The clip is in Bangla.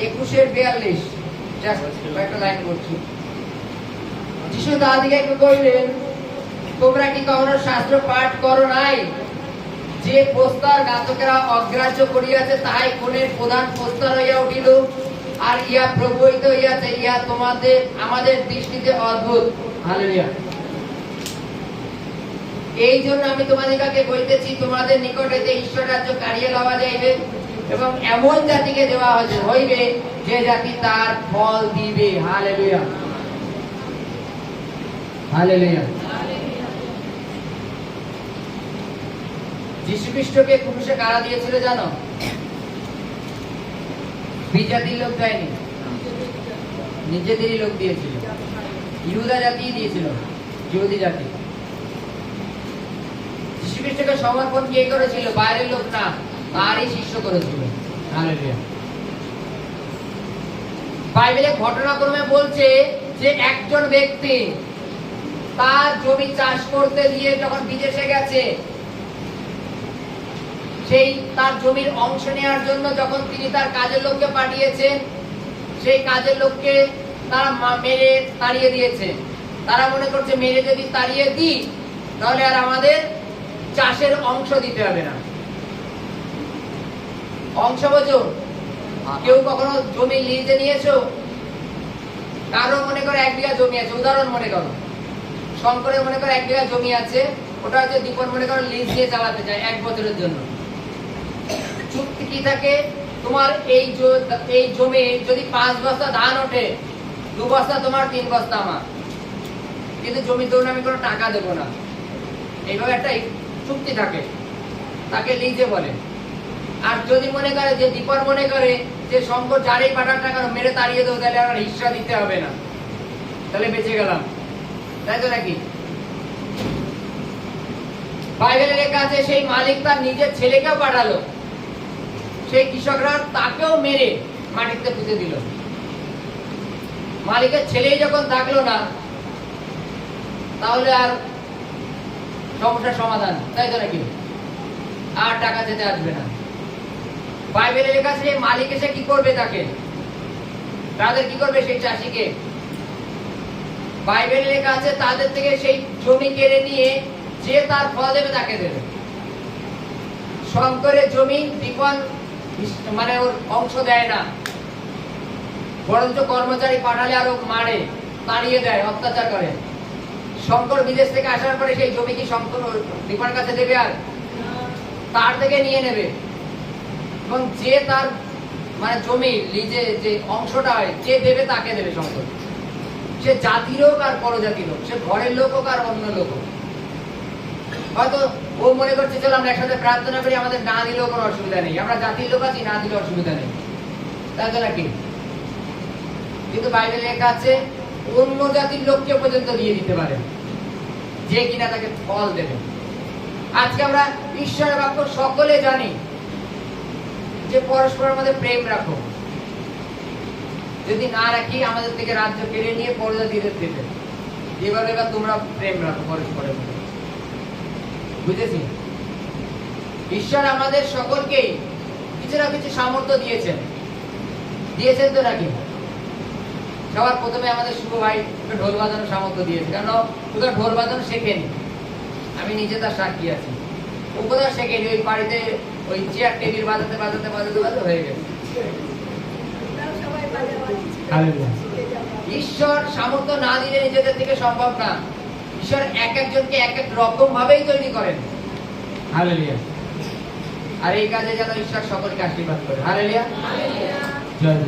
একুশের বিয়াল্লিশ। একটা লাইন করছি। যিশু তাহাদিকে কইলেন তোমরা কি কখনো শাস্ত্র পাঠ করো নাই? যে প্রস্তার ঘাতকেরা অগ্রাহ্য করিয়াছে, তাহাই কোনের প্রধান প্রস্তার হইয়া উঠিল। আর ইয়া প্রবহিত হইয়াছে ইয়া তোমাদের, আমাদের দৃষ্টিতে অদ্ভুত। হালেলুয়া। এই জন্য আমি তোমাদিগকে বলিতেছি, তোমাদের নিকটে যে ঈশ্বর রাজ্য কাড়িয়ে লওয়া যাইবে। এবং এমন জাতিকে দেওয়া হইবে হইবে যে জাতি তার ফল দিবে। হালেলুয়া। হালেলুয়া। যীশু খ্রিস্টকে ক্রুশে কারা দিয়েছিল জানো? বিজাতির লোক দেয়নি। নিজেদেরই লোক দিয়েছিল। ইহুদা জাতি দিয়েছিল ইহুদি জাতি। যীশু খ্রিস্টকে সমর্পণ কে করেছিল? বাইরের লোক না। তারই শিষ্য করেছিল বাইবেলে ঘটনাক্রমে বলছে যে একজন ব্যক্তি তার জমি চাষ করতে দিয়ে যখন বিদেশে গেছে সেই তার জমির অংশ নেওয়ার জন্য যখন তিনি তার কাজের লোককে পাঠিয়েছেন সেই কাজের লোককে তারা মেরে তাড়িয়ে দিয়েছে। তারা মনে করছে মেরে যদি তাড়িয়ে দিই তাহলে আর আমাদের চাষের অংশ দিতে হবে না। অংশ বোঝো কেউ কখনো জমি লিজে নিয়েছো? কারও মনে এক বিঘা জমি আছে, উদাহরণ মনে করো। শঙ্করের মনে এক বিঘা জমি আছে, ওটা হচ্ছে দীপন মনে করো লিজ দিয়ে চালাতে চায় এক বছরের জন্য। চুক্তি কি থাকে? তোমার এই এই জমি যদি পাঁচ বস্তা ধান ওঠে, দু বস্তা তোমার, তিন বস্তা আমার। কিন্তু জমির ধরুন আমি কোনো টাকা দেবো না। এইভাবে একটা চুক্তি থাকে। তাকে লিজে বলে। আর যদি মনে করে যে দীপর মনে করে যে শঙ্কর যারই পাঠার টাকা মেরে তাড়িয়ে দেবো, তাহলে আমার হিস্সা দিতে হবে না। তাহলে বেঁচে গেলাম। তাই তো নাকি? বাইবেলে লেখা আছে, সেই মালিক তার নিজের ছেলেকেও পাঠালো। সেই কৃষকরা তাকেও মেরে মাটিতে পুঁতে দিল। মালিকের ছেলেই যখন থাকল না, তাহলে আর সমস্যার সমাধান, তাই তো নাকি? আর টাকা যেতে আসবে না। বাইবেলে লেখা আছে, মালিক এসে কি করবে তাকে? তাদের কি করবে সেই চাষিকে? বাইবেলে লেখা আছে, তাদের থেকে সেই জমি কেড়ে নিয়ে যে তার ফল দেবে তাকে দেবে। শঙ্করের জমি দীপন মানে ওর অংশ দেয় না। বরঞ্চ কর্মচারী পাঠালে আরও মারে, তাড়িয়ে দেয়, অত্যাচার করে। শঙ্কর বিদেশ থেকে আসার পরে সেই জমি কি শঙ্কর দীপার কাছে দেবে আর? তার থেকে নিয়ে নেবে। এবং যে তার মানে জমি লিজে যে অংশটা হয়, যে দেবে তাকে দেবে শঙ্কর সে জাতির হোক আর পরজাতির হোক, সে ঘরের লোক হোক আর অন্য লোক হোক। হয়তো ও মনে করছে, চলো আমরা একসাথে প্রার্থনা করি, আমাদের না দিলেও কোনো অসুবিধা নেই। আমরা জাতির লোক আছি, না দিলে অসুবিধা নেই। তাই তো নাকি কিন্তু বাইবেলে লেখা আছে, অন্য জাতির লোককে পর্যন্ত দিয়ে দিতে পারে। যে কিনা তাকে ফল দেবে। আজকে আমরা ঈশ্বরের বাক্য সকলে জানি। যে পরস্পরের মধ্যে প্রেম রাখো। যদি না রাখি, আমাদের থেকে রাজ্য কেড়ে নিয়ে পরজাতিদের দেবে এবার এবার তোমরা প্রেম রাখো পরস্পরের মধ্যে। বুঝেছি? ঈশ্বর আমাদের সকলকেই কিছু না কিছু সামর্থ্য দিয়েছেন। দিয়েছেন তো নাকি? সবার প্রথমে আমাদের শুভ ভাই ঢোল বাজানোর সামর্থ্য দিয়েছে। কেন? ওকে ঢোল বাজানো শেখেনি। আমি নিজে তার সাক্ষী আছি। ও কোথাও শেখেনি, ওই বাড়িতে ওই চেয়ার টেবিল বাজাতে বাজাতে বাজাতে বাজাতে হয়ে গেল। ঈশ্বর সামর্থ্য না দিলে নিজেদের থেকে সম্ভব না। ঈশ্বর এক একজনকে এক এক রকম ভাবেই তৈরি করেন। হালেলিয়া। আর এই কাজে যেন ঈশ্বর সকলকে আশীর্বাদ করে। হালেলিয়া। জয়